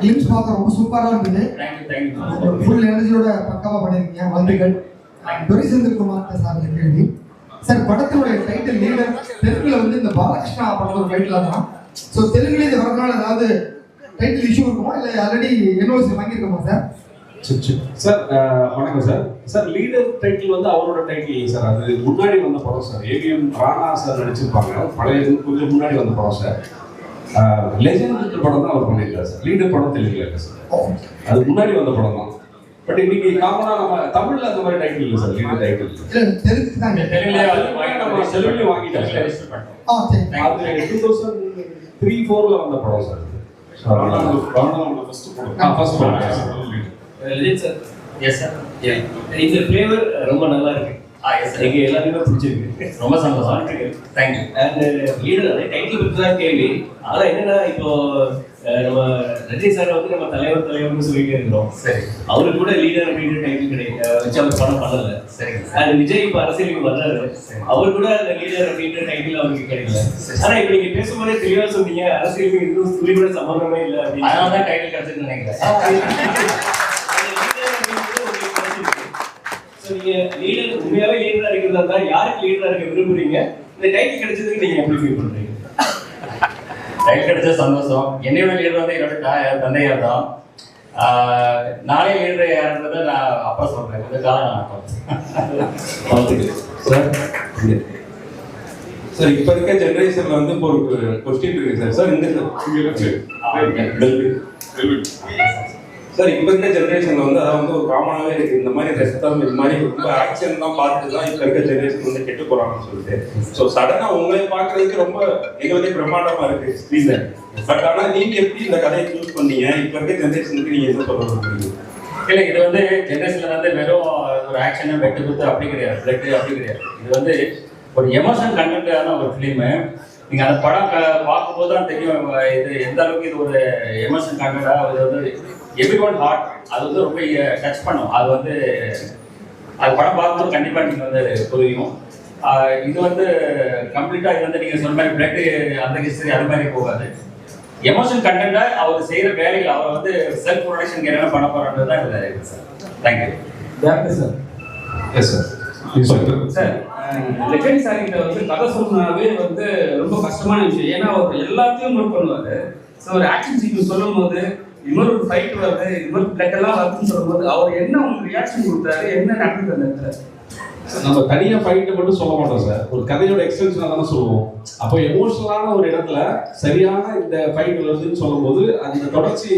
Glimpse பார்க்க ரொம்ப சூப்பரா இருந்தது. ஃபுல் எனர்ஜியோட பக்காவா பண்ணிருக்கீங்க வாழ்த்துக்கள் துரை செந்தில்குமார் சார் இந்த கேள்வி. சார் படத்தினுடைய டைட்டில் லீடர் தெலுங்குல வந்து இந்த பாலகிருஷ்ணா படம் ஒரு டைட்டில் தான் ஸோ தெலுங்குல இது வரதுனால ஏதாவது டைட்டில் இஷ்யூ இருக்குமா? இல்லை ஆல்ரெடி என்ஓசி வாங்கியிருக்கோமா சார்? சார் வணக்கம் சார். சார் லீடர் டைட்டில் வந்து அவரோட டைட்டில் இல்லை சார். அது முன்னாடி வந்த படம் சார். ஏவிஎம் ராணா சார் நடிச்சிருப்பாங்க. பழைய கொஞ்சம் முன்னாடி வந்த படம் சார். லெஜண்ட் படம் தான் அவர் பண்ணியிருக்காரு சார். லீடர் படம் இல்லை சார்? அது முன்னாடி வந்த படம் தான் பட் இன்னைக்கு காமனா நம்ம தமிழ்ல அந்த மாதிரி டைட்டில் இல்லை சார் லீடர் டைட்டில் தெலுங்கு தாங்க தெலுங்குலயே அது நம்ம. ஆ சரி அது டூ தௌசண்ட் த்ரீ ஃபோர்ல வந்த படம் சார். ஃபர்ஸ்ட் படம் லலித் சார். இந்த ஃப்ளேவர் ரொம்ப நல்லா இருக்கு. எங்க எல்லாருமே பிடிச்சிருக்கு. ரொம்ப சந்தோஷம். தேங்க்யூ அண்ட் லீடர் அதே டைட்டில் பற்றி தான் கேள்வி. ஆனா என்னன்னா இப்போ நம்ம ரஜினி சார் வந்து நம்ம தலைவர் தலைவர்னு சொல்லிட்டே இருக்கிறோம். சரி. அவருக்கு கூட லீடர் அப்படின்ற டைட்டில் கிடையாது வச்சு அவர் படம் பண்ணல. சரிங்க சார் அண்ட் விஜய் இப்போ அரசியலுக்கு வர்றாரு. அவர் கூட அந்த லீடர் அப்படின்ற டைட்டில் அவருக்கு கிடைக்கல. ஆனா இப்போ நீங்க பேசும்போதே தெளிவா சொன்னீங்க அரசியலுக்கு இதுவும் துளி கூட சம்பந்தமே இல்லை அப்படின்னு. டைட்டில் கிடைச்சிருக்குன்னு நினைக்கிறேன். லீடர் உண்மையாவே லீடரா இருக்கிறதா இருந்தா யாருக்கு லீடரா இருக்க விரும்புறீங்க? இந்த டைட்டில் கிடைச்சதுக்கு நீங்க எப்படி ஃபீல் பண்றீங்க? டைட்டில் கிடைச்ச சந்தோஷம். என்னையோட லீடர் வந்து என்னோட தந்தையார் தான். ஆஹ் நானே லீடர் யாருன்றதை நான் அப்பா சொல்றேன். காலம் நான் சார் சார் இப்ப இருக்க ஜெனரேஷன்ல வந்து இப்போ ஒரு கொஸ்டின் இருக்கு சார் சார் இந்த சார் இப்ப இருக்க ஜெனரேஷன்ல வந்து அதாவது வந்து ஒரு காமனாவே இருக்கு. இந்த மாதிரி ரத்தம் இந்த மாதிரி ரொம்ப ஆக்ஷன் தான் பார்த்துட்டு தான் இப்ப இருக்க ஜெனரேஷன் வந்து கெட்டு போறாங்கன்னு சொல்லிட்டு. ஸோ சடனா உங்களை பாக்குறதுக்கு ரொம்ப எங்களுக்கே பிரம்மாண்டமா இருக்கு ஸ்க்ரீன்ல பட் ஆனா நீங்க எப்படி இந்த கதையை சூஸ் பண்ணீங்க? இப்ப இருக்க ஜெனரேஷனுக்கு நீங்க என்ன சொல்ல முடியுங்க இல்லை இது வந்து ஜென்ரேஷனில் வந்து வெறும் ஒரு ஆக்ஷனை வெட்டு குத்து அப்படி கிடையாது. பிளட் அப்படி கிடையாது. இது வந்து ஒரு எமோஷன் கண்டென்ட்டான ஒரு ஃபிலிமு நீங்க அந்த படம் பார்க்கும்போது தான் தெரியும் இது எந்த அளவுக்கு இது ஒரு எமோஷன் கண்டென்ட்டா அது வந்து எவ்ரி ஒன் ஹார்ட் அது வந்து ரொம்ப டச் பண்ணும். அது வந்து அது படம் பார்க்கும்போது கண்டிப்பா நீங்க வந்து புரியும். இது வந்து கம்ப்ளீட்டா இது வந்து நீங்க சொன்ன மாதிரி பிளட் அந்த ஹிஸ்டரி அது மாதிரி போகாது. எமோஷன் கண்டென்ட்டா அவர் செய்யற வேலைகள் அவர் வந்து செல்ஃப் ப்ரொடக்ஷன் என்ன பண்ண போறான்றது தான் இதுல இருக்கு sir thank you sir yes sir sir legend sir கிட்ட வந்து கதை சொன்னாவே வந்து ரொம்ப கஷ்டமான விஷயம். ஏன்னா அவர் எல்லாத்தையும் நோட் பண்ணுவாரு. ஸோ ஒரு ஆக்ஷன் சீக்வன்ஸ் சொல்லும் போது இது மாதிரி ஒரு ஃபைட் வருது இது மாதிரி பிளட் எல்லாம் வருதுன்னு சொல்லும்போது அவர் என்ன உங்களுக்கு ரியாக்ஷன் கொடுத்தாரு என்ன நடந்தது அந்த இடத்துல? நம்ம தனியா ஃபைட்டை மட்டும் சொல்ல மாட்டோம் சார் ஒரு கதையோட எக்ஸ்டென்ஷனாக தானே சொல்லுவோம். அப்போ எமோஷனலான ஒரு இடத்துல சரியான இந்த ஃபைட் வருதுன்னு சொல்லும்போது அந்த தொடர்ச்சி